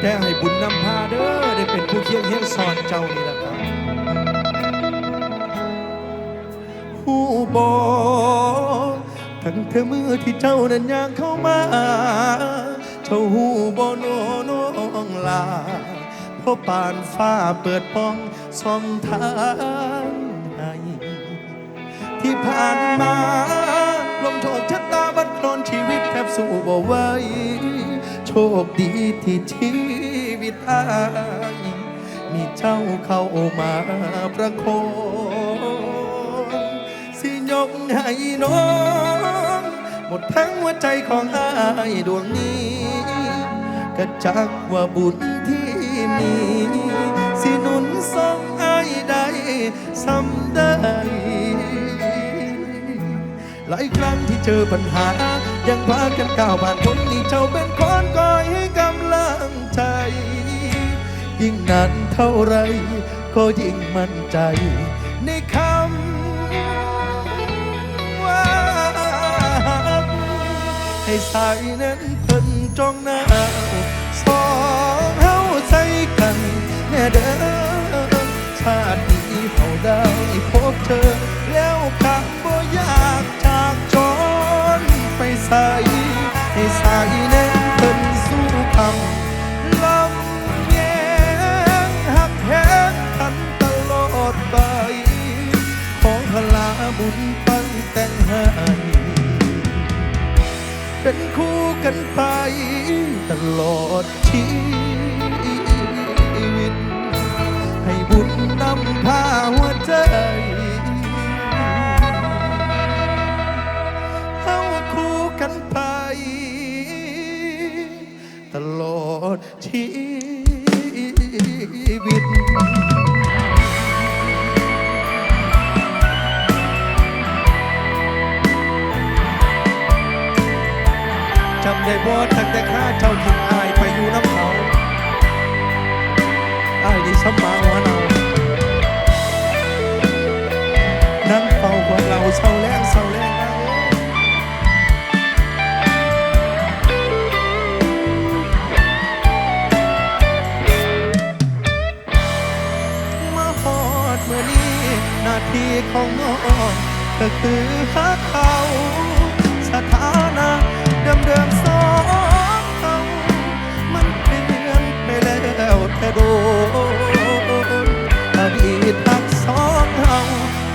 แต่ให้บุญนำพาเด้อได้เป็นผู้เคียงเฮียงสอนเจ้านี่แหละครับหูบอทั้งเธอมือที่เจ้านั้นย่างเข้ามา เจ้าหูบอโนน้องลาเพราะปานฟ้าเปิดป้องส่องทางให้ที่ผ่านมาลมโชคชะตาบัดโคลนชีวิตแทบสู้บ่ไหว คดีที่ชีวิตอายมีเจ้าเข้ามาประโคองสิยกให้น้อง หมดทั้งหัวใจของอายดวงนี้ก็จักว่าบุญที่มีสิหนุนส่งอายได้สำได้หลายครั้งที่เจอปัญหา ยังพากันก้าวผ่านคนนี่เจ้าเป็นคนคอยให้กำลังใจ ยิ่งนานเท่าไร ก็ยิ่งมั่นใจ ในคำว่า ให้สายนั้นเพิ่นจ้องหน้า ใสให้สายนั้นเพิ่นสู้คำลำแยงหักแหงกันตลอดไป ขอพลาบุญปังแต่งให้เป็นคู่กันไปตลอดชีวิ อดชีวิตจำได้บ่ตั้งแต่ข้าเจ้าหญิงอายไปอยู่น้ำเขาอายนี่สมมา หน้าที่ของน้องก็คือหักเขาสถานะเดิมเดิมสองเขามันเปลี่ยนไปแล้วแต่โดนอดีตทักสองเขา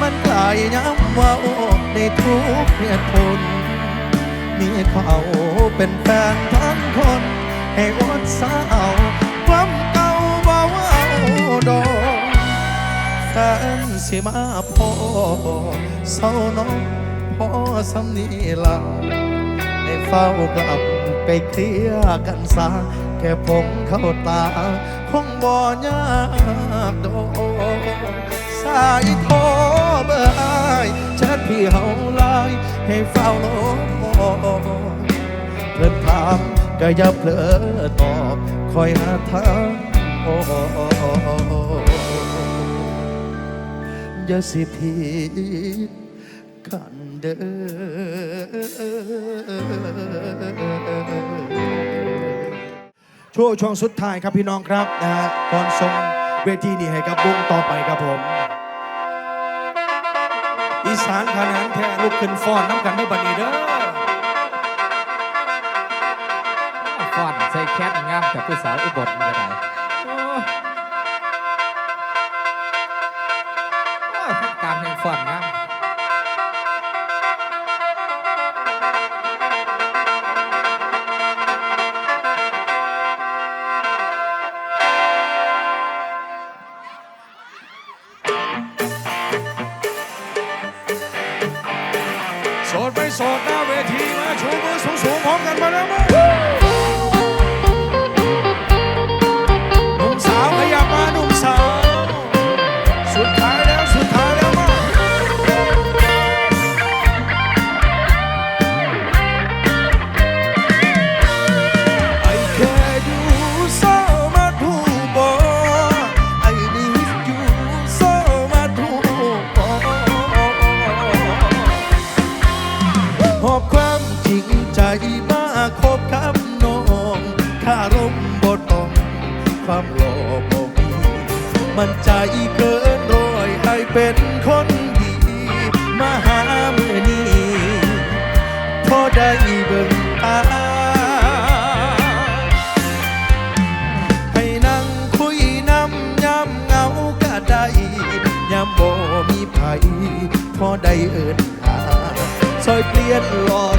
มันกลายย้ำว่าโอ้ในทุกเหตุผลมีเขาเป็นแฟนทั้งคนให้อดสา พ่อเศร้าน้องพ่อสำนีละให้เฝ้ากลับไปเคลียกันซะแค่ผมเข้าตา คงบ่ยากดสายโทรเบอร์อายแชทพี่เฮาไลน์ให้เฝ้าโลพอเพื่อนถามก็อย่าเผลอตอบคอยหาทางโอ้ อย่าสิผิดกันเด้อช่วงช่วงสุดท้ายครับพี่น้องครับนะฮะก่อนส่งเวทีนี้ให้กับวงต่อไปครับผม อีสานขนานแท้ลุกขึ้นฟ้อนน้ำกันด้วยบันนี้เด้อฟอนใส่แคทงามแต่ผู้สาวอุบลมันได้ โอ้ทั้งการทั้งฟอนงามโสดไปโสดหน้าเวทีมาชูมือสูงๆพร้อมกันมาแล้วมั้ย หอบความจริงใจมาคบคำนองข้ารมบดต้อง ความหล่อบ่มีมันใจเกินร้อยให้เป็นคนดี มาหาเมื่อนี้พอได้เบิ่งตาให้นั่งคุยน้ำย้ำเงาก็ได้ย้ำบ่มีไผพอได้เอิด see it.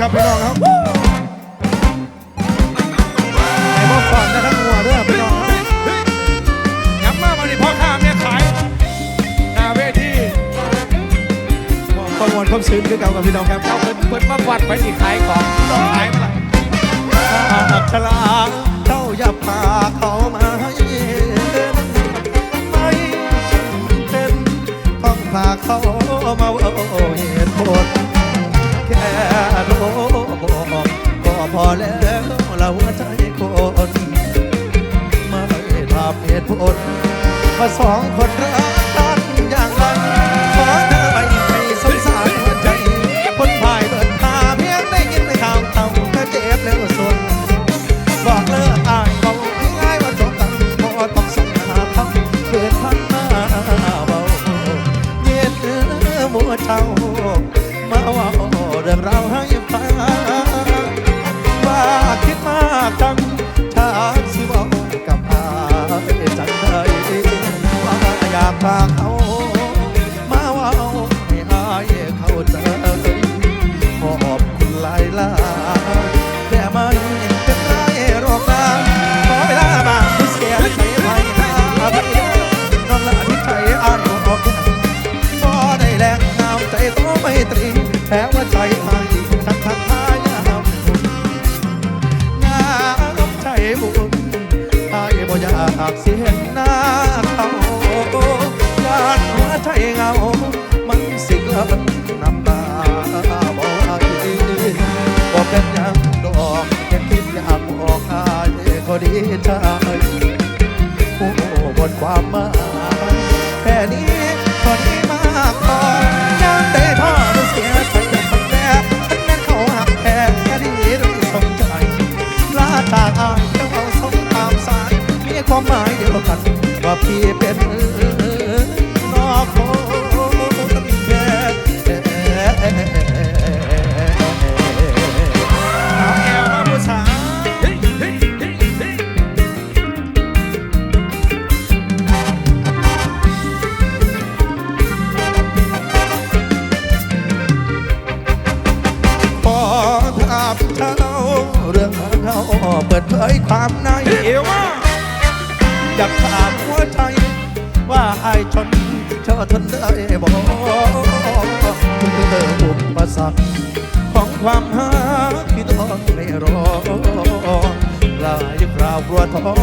ครับพี่น้องครับไอ้พวกฝันนะครับหัวเด้อปนองครัยับมากมาดิพอข้าแม่ขายหาเวทีประมวลความซึ้งเก่ากับพี่น้องครับเอาเปิดเปิดมาวัดไปอีกขายของขายมื่อไหร่อาชลาเจ้าอย่าพาเขามาให้เล่นไม่จำเป็นต้องพาเขามาโอ้ อดว่าสองคนรัก ก็ดีใจโอ้หมดความหมายแค่นี้ก็ดีมากพอน้ำเตะท่อเสียใจคนแรกอันนั้นเขาหักแทนแค่นี้รู้สมใจลาตาอายเจ้าเอาสมตามสายมีความหมายเดียวกันว่าพี่เป็น เราเปิดเผยความในเอวมาอยากถามหัวใจ ว่าไอ้ชนเธอทนได้บอกเพื่ออุปสรรคของความหาที่ต้องไม่รอหลายคราวกลัวท้อ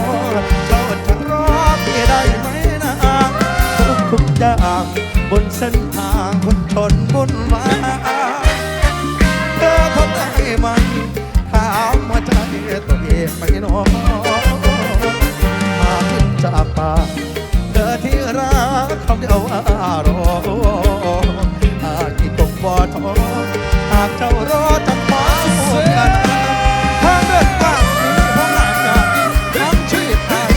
เจ้าจะรอพี่ได้ไหมนะทุกทุกอย่างบนเส้นทางคนทนบุญวา ตัวเองไม่น้อยมาขึ้นจากป่าเธอที่รักคำเดียวว่ารออาที่ตกบ่อทอหากเจ้ารอจะมาสู้กันทางเดินบ้างมีพลังงานทั้งชีวิตไทย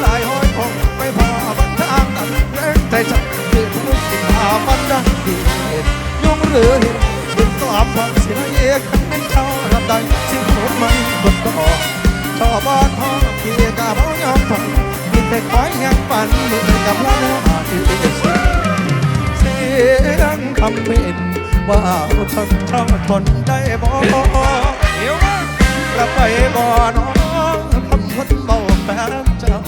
หลายห้อยคงไม่พอบันทางตัดแรงใจจะที่ทุกสิ่งหาบันดาดียุ่งหรือ เจ้ารับได้สิ่งโหดไม่กดต่อชอบบอดห้องพี่กะบ่ยอมทนมีแต่คอยยังฝันมือกับพระเนื้อหาที่เสียงคำเป็นว่าฉันชอบทนได้บ่เอวมากลับไปบ่น้องคำคนเบาแฟนเจ้า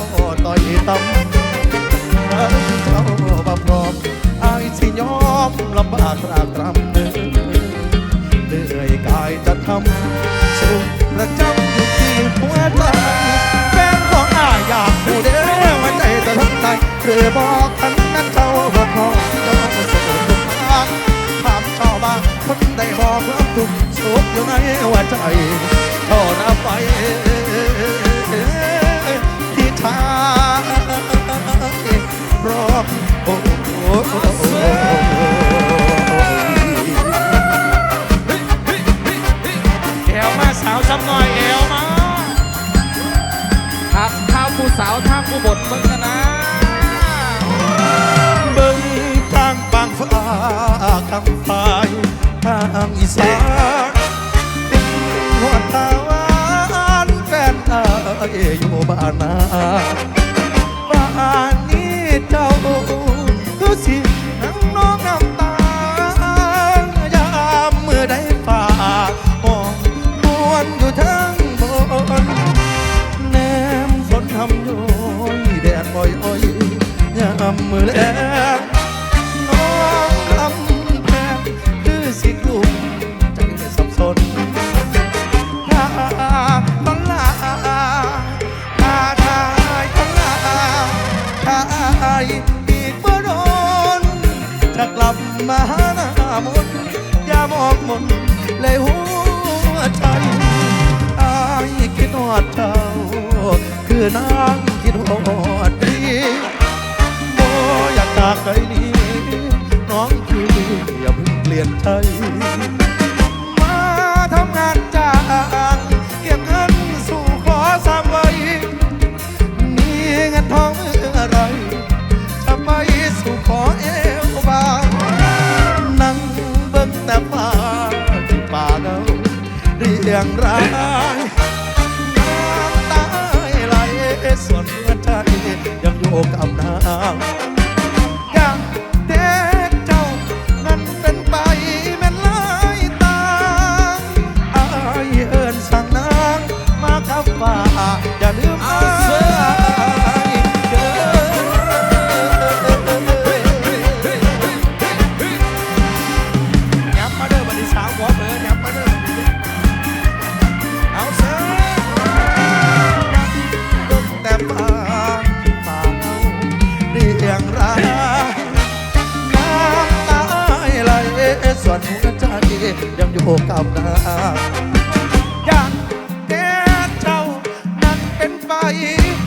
ต่อยต่ำเจ้าบ่พร้อมอายสิยอมลำบากรากรำ ทำสุขประจำอยู่ที่หัวใจแฟนของอาอยากผู้เดียวว่าใจจะทำได้หรือบอกทันนั้นเจ้าบ่พร้อมเจ้าเสนอทุกทางถามชาวบ้านคนได้บอกความทุกข์สุขอยู่ในหัวใจทอน้ำไป สาวซ้ำหน่อยเอวมาทางข้าวผู้สาวทางผู้บทมึงนะเบิ่งทางบางฟ้ากำไฟทางอีสานเป็นหัวตาหวานแฟนอายอยู่บ้านนา จะกลับมาหาหน้ามนอย่ามองมนเลยหัวใจอายคิดฮอดเจ้า คือนางคิดฮอดพี่โมอยากจากใจนี้ น้องคืออย่าเพิ่งเปลี่ยนใจ มาทำงานจ้างเก็บเงินสู่ขอสามไว้มีเงินทองเมื่อไรจะไปสู่ขอเอ เรียงรายน้ำตาไหลส่วนหัวใจยังอยู่กับ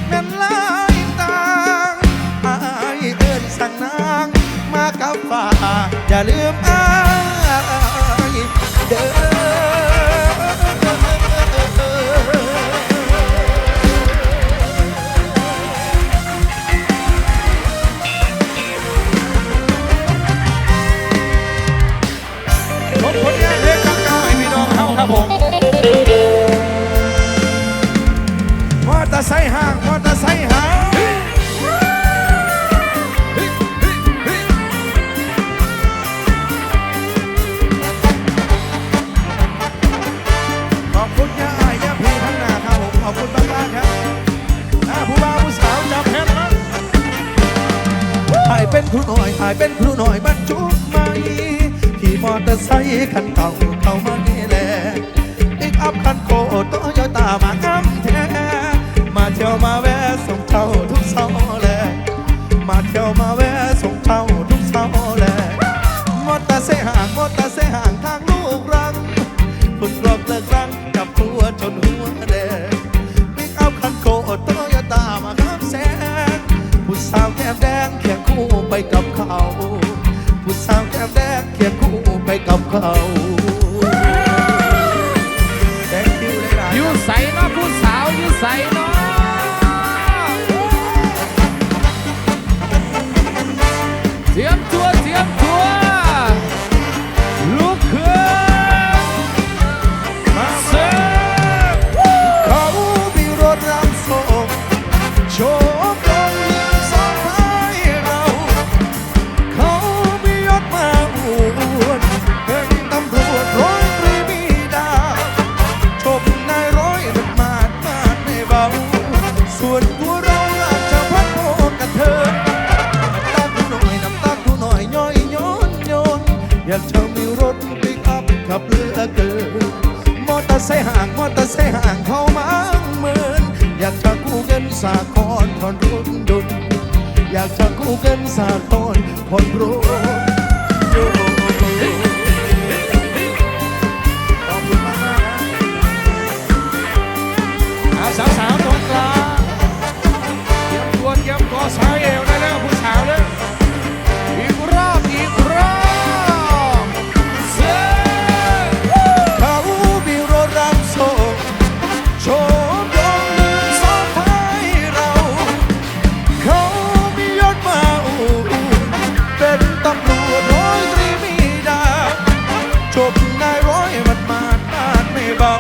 แม่นหลายตางอายเอิ้นสั่งนางมากับฟ้าอย่าลืม ครูน้อยอายเป็นครูหน่อยบรรจุไหมขี่มอเตอร์ไซค์คันเก่าเข้ามา ส มอเตอร์ไซค์ห่างมอเตอร์ไซค์ห่างเขามาเหมือนอยากจะกู้เงินสากลผ่อนรุ่นดุนอยากจะกู้เงินสากลผ่อนรถ จบนายร้อยมันมาดมาดไม่เบา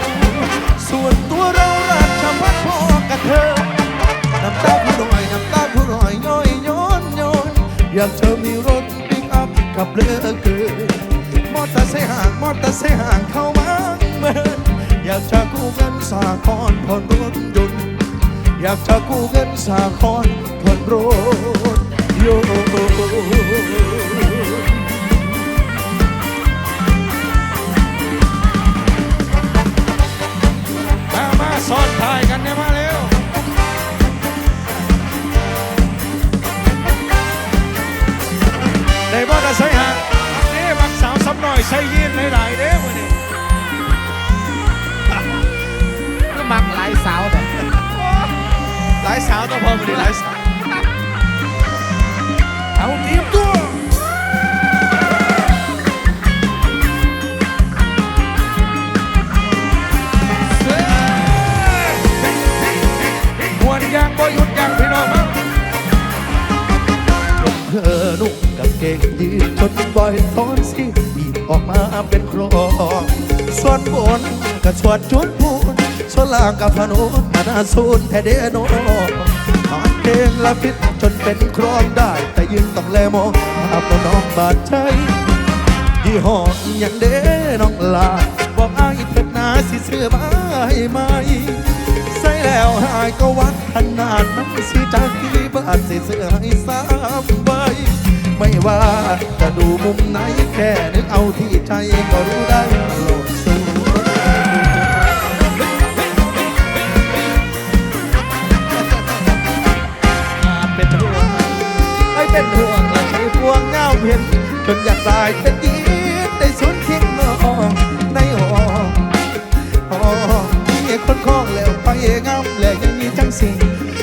ส่วนตัวเราราชพัฒพอกับเธอ น้ำตาผู้หน่อยน้ำตาผู้หน่อยย้อยย้อนย้อนอยากเธอมีรถปิกอัพกับเรือเกินมอเตอร์ไซค์ห่างมอเตอร์ไซค์ห่างเข้ามาเหมือนอยากจะกู้เงินสาครผ่อนรถยนต์อยากจะกู้เงินสาครผ่อนรถยนต์ ซ้อนทายกันเนี่ยมาเร็วในบ้านก็ใส่ห่างนี่บักสาวสำหน่อยใส่ยีนหลายๆเด้อมื้อนี้ก็มักหลายสาวแต่หลายสาวต้องพอมื้อนี้หลายสาว บ่อยทอนสิบีบออกมาเป็นครงส่วนบนก็สวดจุดพูนส่วนล่างกับพนุนานาซูนแทเดโนหานเพลงละพิษจนเป็นครองได้ แต่ยืนต้องแลมองภาพน้องบาดใจยี่ห้ออย่างเด้น้องลาบอกอายเถิดนาสิเสื้อมาให้ไหมใส่แล้วหายก็วัดขนาดมันสิจากกี่บาทสิเสื้อให้สามใบ ไม่ว่าจะดูมุมไหนแค่นึกเอาที่ใจก็รู้ได้โลดสูเป็นห่วงไม่เป็นห่วงและใช้พวงเงาเห็นจนอยากตายเป็นยีดได้สุดทิ้งน้องในห้องห้องมีคนคล้องแล้วไปงามและยังมีจังสิ่ง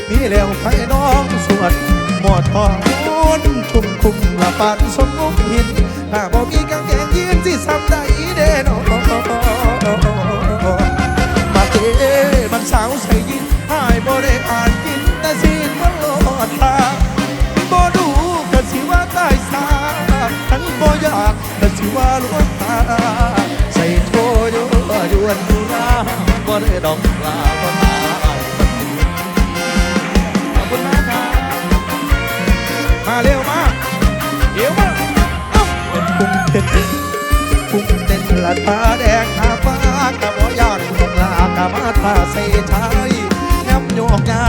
มีแล้วไปน้องสวดหมอดทอง นชุ่มคุมละปานสมงมหินถ้าบ่มีกางเกงยีนสิซ้ำได้เด้นอมาเกมันสาวใส่ยินหายบ่ได้อ่านกินแต่สิมันโลดทาบ่ดูก็สิว่าตายสาฉันบ่อยากก็สิว่าลวงตา ใส่โชยยวนดูนาบ่ได้ดอก มาท่าใส่ชายย้ำโยกยา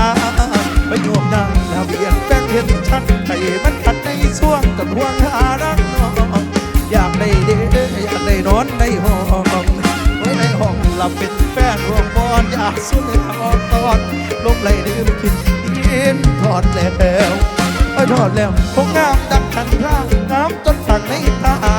ไปโยกยาแล้วเบียดแฟนเห็นฉันใจมันขัดในส่วงจนห่วงหารักน้องอยากได้เด้อยากได้นอนในห้องไว้ในห้องหลับเป็นแฟนร่วมบอนอยากสุดเลยออกตอนลมไหลดื่มกินกินทอดแล้วทอดแล้วคงงามดังทันร่างงามจนสั่งในตา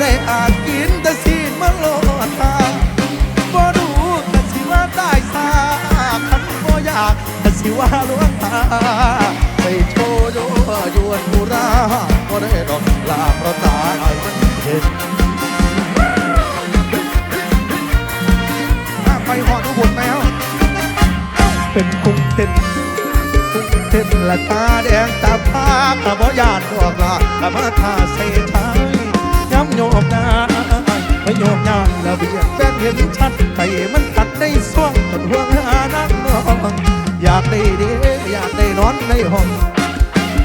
ได้อาจกินแต่สีมาโลดตาบ่รู้แต่สิว่าได้สาคันบ่อยากแต่สิว่าลวงตาไปโชว์โยยวนบุราบ่ได้ดอกลาเพราะตายมันเห็นไปหอดอุบลแล้ว เป็นกุ้งเต้นเต้นละตาแดงตาพากระบอยานดอกลากระมาทาเสชาย โยมนาไม่โยมยาระเบียบแฟนเห็นชัดไปมันขัดในส่วงจนห่วงหานักน้องอยากได้เด้อยากได้นอนในห้อง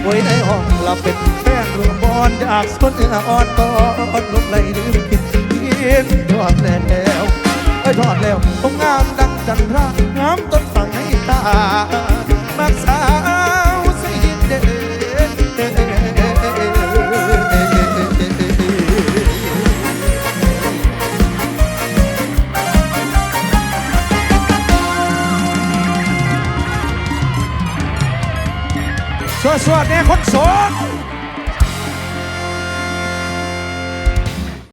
ไว้ในห้องหลับเป็นแฟนรวมบอนอยากสนเนื้ออ่อนตอนลงไหลดื่มกินกินทอดแล้วไอ้ยทอดแล้วคงงามดังจันทรางามต้นฝั่งให้ตามักสา สวัสดีคนโสด